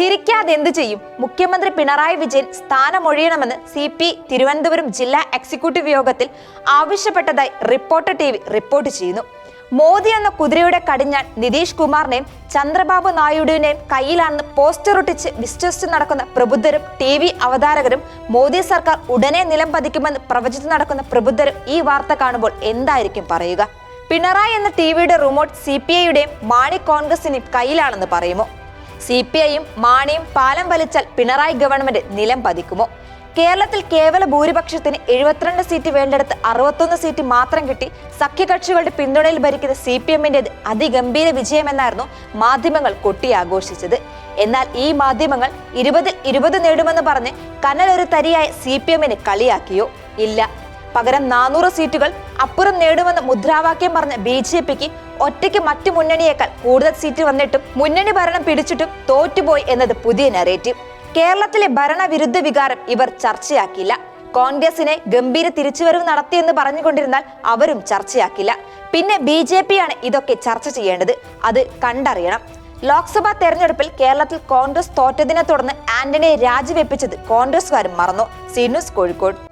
ചിരിക്കാതെ എന്തു ചെയ്യും? മുഖ്യമന്ത്രി പിണറായി വിജയൻ സ്ഥാനമൊഴിയണമെന്ന് സി പി തിരുവനന്തപുരം ജില്ലാ എക്സിക്യൂട്ടീവ് യോഗത്തിൽ ആവശ്യപ്പെട്ടതായി റിപ്പോർട്ടർ ടി റിപ്പോർട്ട് ചെയ്യുന്നു. മോദി എന്ന കുതിരയുടെ കടിഞ്ഞാൻ നിതീഷ് കുമാറിനെയും ചന്ദ്രബാബു നായിഡുവിനെയും കയ്യിലാണെന്ന് പോസ്റ്റർ ഒട്ടിച്ച് വിശ്വസിച്ച് നടക്കുന്ന പ്രബുദ്ധരും ടി വി അവതാരകരും മോദി സർക്കാർ ഉടനെ നിലം പതിക്കുമെന്ന് പ്രവചിച്ചു നടക്കുന്ന പ്രബുദ്ധരും ഈ വാർത്ത കാണുമ്പോൾ എന്തായിരിക്കും പറയുക? പിണറായി എന്ന ടി വിയുടെ റിമോട്ട് സി പി ഐയുടെയും മാണി കോൺഗ്രസിനെയും കയ്യിലാണെന്ന് പറയുമോ? സി പി ഐയും മാണിയും പാലം വലിച്ചാൽ പിണറായി ഗവൺമെന്റ് നിലം പതിക്കുമോ? കേരളത്തിൽ കേവല ഭൂരിപക്ഷത്തിന് എഴുപത്തിരണ്ട് സീറ്റ് വേണ്ടെടുത്ത് അറുപത്തൊന്ന് സീറ്റ് മാത്രം കിട്ടി സഖ്യകക്ഷികളുടെ പിന്തുണയിൽ ഭരിക്കുന്ന സി പി എമ്മിന്റെത് അതിഗംഭീര വിജയമെന്നായിരുന്നു മാധ്യമങ്ങൾ കൊട്ടിയാഘോഷിച്ചത്. എന്നാൽ ഈ മാധ്യമങ്ങൾ ഇരുപതിൽ ഇരുപത് നേടുമെന്ന് പറഞ്ഞ് കനലൊരു തരിയായ സി പി എമ്മിനെ കളിയാക്കിയോ? ഇല്ല. പകരം നാനൂറ് സീറ്റുകൾ അപ്പുറം നേടുമെന്ന് മുദ്രാവാക്യം പറഞ്ഞ ബി ജെ പിക്ക് ഒറ്റയ്ക്ക് മറ്റു മുന്നണിയേക്കാൾ കൂടുതൽ സീറ്റ് വന്നിട്ടും മുന്നണി ഭരണം പിടിച്ചിട്ടും തോറ്റുപോയി എന്നത് പുതിയ നറേറ്റീവ് കേരളത്തിലെ ഭരണവിരുദ്ധ വികാരം ഇവർ ചർച്ചയാക്കില്ല കോൺഗ്രസിനെ ഗംഭീര തിരിച്ചുവരവ് നടത്തിയെന്ന് പറഞ്ഞുകൊണ്ടിരുന്നാൽ അവരും ചർച്ചയാക്കില്ല പിന്നെ ബി ജെ പിയാണ് ഇതൊക്കെ ചർച്ച ചെയ്യേണ്ടത്. അത് കണ്ടറിയണം. ലോക്സഭാ തെരഞ്ഞെടുപ്പിൽ കേരളത്തിൽ കോൺഗ്രസ് തോറ്റതിനെ തുടർന്ന് ആന്റണിയെ രാജിവെപ്പിച്ചത് കോൺഗ്രസുകാരും മറന്നു. സി കോഴിക്കോട്.